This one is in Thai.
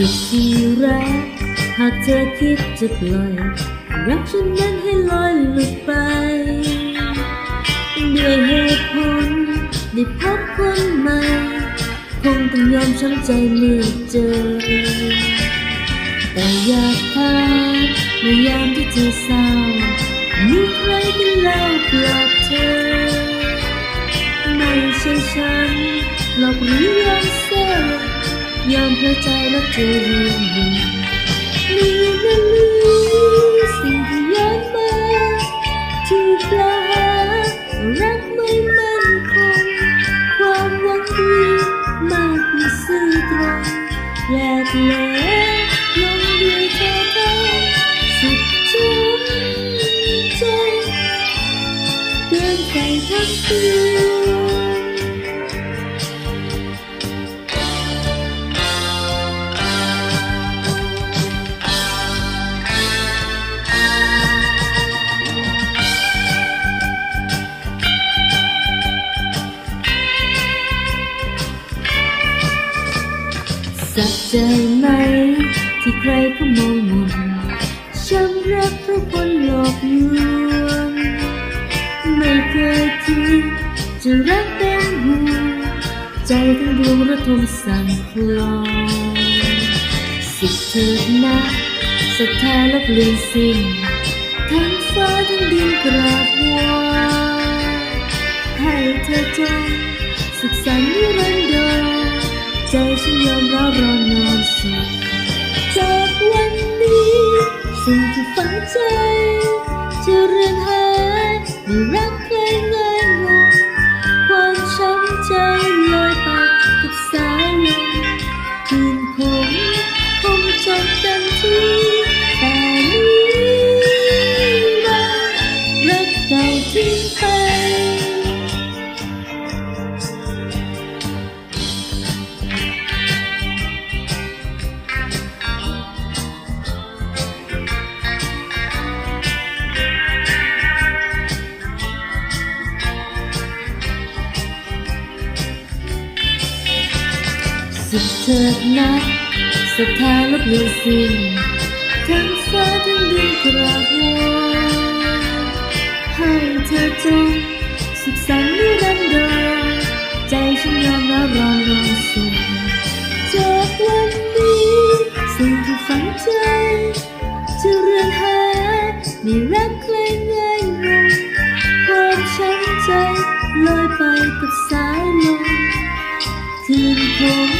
สุดที่รักหากเธอคิดจะปล่อยรักฉันนั้นให้ลอยหลุดไป ด้วยเหตุผลได้พบคนใหม่ คงต้องยอมช้ำใจเมื่อเจอ แต่อยากถามในยามที่เธอเศร้ามีใครกันเล่าปลอบเธอ ไม่ใช่ฉันหลอกหรือยอมเสีย ยอมเพื่อใจและเธอเรื่องหนึ่มีนั่นหรือสิ่งที่ย้อนมาถูกกล่าหารักไม่มั่นคงความหวังดีมากกว่าซื่อตรงแยกเหลลงด้วยเธอสุดจุนใจเกินไปทั้งตัว สักใจไหม ที่ใครเขามองมนช้ำรักเพราะคนหลอกลวง ไม่เคยคิดจะรักเป็นห่วงใจทั้งดวงระทมสั่นคลอนสุดเถิดนะศรัทธาลบเลือนสิ้นทั้งฟ้าทั้งดินกราบไหวให้เธอจงสุขสันต์นิรันดร ใจฉันยอมรับรอนอนสุดจากวันนี้สิ่งที่ฝังใจ สุดเถิดนะศรัทธาลบเลือนสิ้นทั้งฟ้าทั้งดินกราบไหวให้เธอจงสุขสันต์นิรันดรใจฉันยอมรับรอรอส่งจากวันนี้สิ่งที่ฝังใจจะเรือนหายไม่รักใครง่ายงงความช้ำใจลอยไปกับสายลมคืนคง